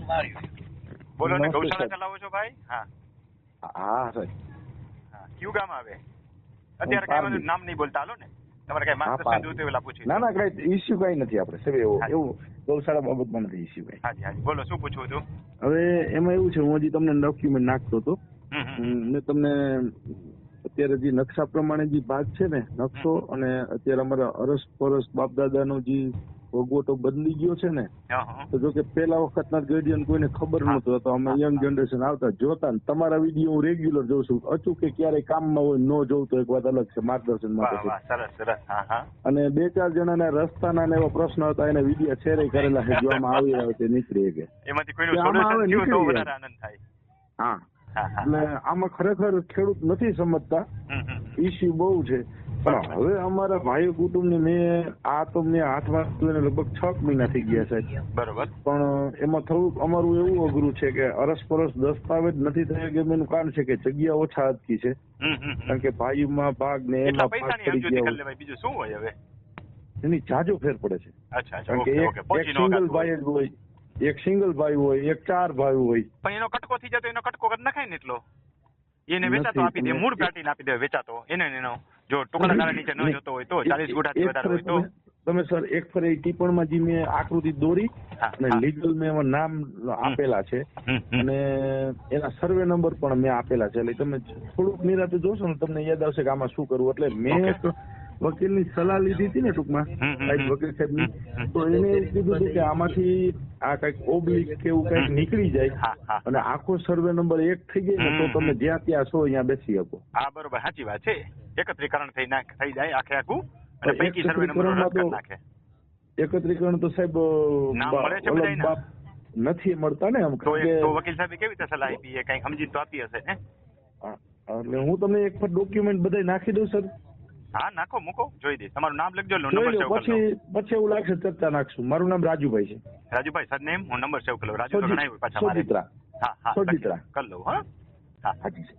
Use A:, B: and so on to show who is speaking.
A: મન માર્યું
B: બોલો ને ગૌશાળા ચલાવો છો ભાઈ? હા.
C: હા સાહેબ.
B: કયું ગામ આવે? અત્યારે કઈ બધું નામ નહીં બોલતા હાલો ને. તમારે કઈ માસ્ટર
C: સાહેબ.
B: જોઈતું પેલા પૂછી
C: ના ના કઈ ઇશ્યુ કઈ નથી આપણે. સાહેબ એવું એવું ગૌશાળા બાબતમાં નથી ઇશ્યુ કઈ.
B: હાજી હાજી. બોલો શું પૂછવું હતું?
C: હવે એમાં એવું છે હું હજી તમને ડોક્યુમેન્ટ નાખતો હતો. મેં તમને અત્યારે જે નકશા પ્રમાણે જે ભાગ છે ને નકશો અને અત્યારે અમારા અરસ પરસ બાપ દાદાનો જે ભોગવટો બદલી ગયો છે ને. તો જો કે પેલા વખતના ગાર્ડિયન કોઈને ખબર નહોતું તો અમે યંગ જનરેશન આવતા જોતા ને તમારા વીડિયો હું રેગ્યુલર જોઉં છું અચૂક ક્યારેય કામમાં હોય ન જોઉં તો એક વાત અલગ છે માર્ગદર્શન માટે અને બે ચાર જણાના રસ્તાના ને એવા પ્રશ્ન હતા એને વીડિયો છેરે કરેલા છે જોવામાં આવી રહ્યો છે નીકળી કે.
B: એમાંથી કોઈનું
C: કે આમાં
B: સોલ્યુશન
C: હવે
B: થયું તો
C: નીકળી
B: વધારે આનંદ થાય.
C: હા. એટલે આમાં ખરેખર ખેડૂત નથી સમજતા. ઇસ્યુ બહુ છે. પણ હવે અમારા ભાઈ કુટુંબ ને મેં આ તો મેં હાથમાં લગભગ છ મહિના થઈ ગયા સાહેબ
B: બરોબર.
C: પણ એમાં થોડુંક અમારું એવું અઘરું છે કે અરસપરસ દસ્તાવેજ નથી થયો કે એનું કારણ છે કે જગ્યા ઓછા અટકી છે. કારણ કે ભાઈમાં ભાગ ને એમાં ભાગ પડી ગયા
B: બીજું શું હોય હવે?
C: એની જાજો ફેર પડે છે. કારણ કે એક સિંગલ ભાઈ
B: હોય.
C: જ હોય એક સિંગલ ભાઈ હોય એક ચાર ભાઈ હોય.
B: પણ એનો કટકો થઈ જાય તો એનો કટકો કરી નખાય ને એટલો? એને વેચાતો આપી દે મૂળ પ્લાટીને આપી દે વેચાતો એને એનો. જો ટુકડા તારા નીચે ન. જોતો હોય તો ચાલીસ ગુઠાથી વધારે હોય તો.
C: તમે- સર એક ફરે ટિપ્પણમાં જે મેં આકૃતિ દોરી અને લીગલ મેં એમાં નામ આપેલા છે. અને એના સર્વે નંબર પણ મેં આપેલા છે. એટલે તમે થોડુંક નિરાતે જોશો ને તમને યાદ આવશે કે આમાં શું કરવું. એટલે મેં વકીલની વકીલની સલાહ લીધી હતી ને ટૂંકમાં સાહેબ વકીલ સાહેબની. તો એને કીધું હતું કે આમાંથી આ કંઈક ઓબ્લિક કે એવું કંઈક નીકળી જાય. અને આખો સર્વે નંબર એક થઈ જાય ને તો તમે જ્યાં ત્યાં છો અહીંયા બેસી શકો.
B: આ બરોબર. સાચી વાત છે. એકત્રીકરણ થઈ નાખ થઈ જાય આખે આખું અને પૈકી સર્વે નંબર રદ કરી નાખે.
C: એકત્રીકરણ તો સાહેબ
B: નામ મળે છે
C: ઓલા નથી મળતા ને આમ
B: તો વકીલ સાહેબ કેવી રીતે સલાહ આપી? એ કઈ સમજી તો આપી હશે
C: ને એટલે હું તમને એક વખત ડોક્યુમેન્ટ બધા નાખી દઉં સર.
B: હા નાખો મૂકો જોઈ દે તમારું નામ લખજો નંબર સેવ કરી
C: પછી પછી એવું લાગશે ચર્ચા નાખશું. મારું નામ રાજુભાઈ છે.
B: રાજુભાઈ સરનેમ હું નંબર સેવ કરી લઉં. રાજુ તો ઘણા પાછા મારે. હા હા
C: સોજિત્રા.
B: કરી લઉં હા? હા.
C: હાજી સર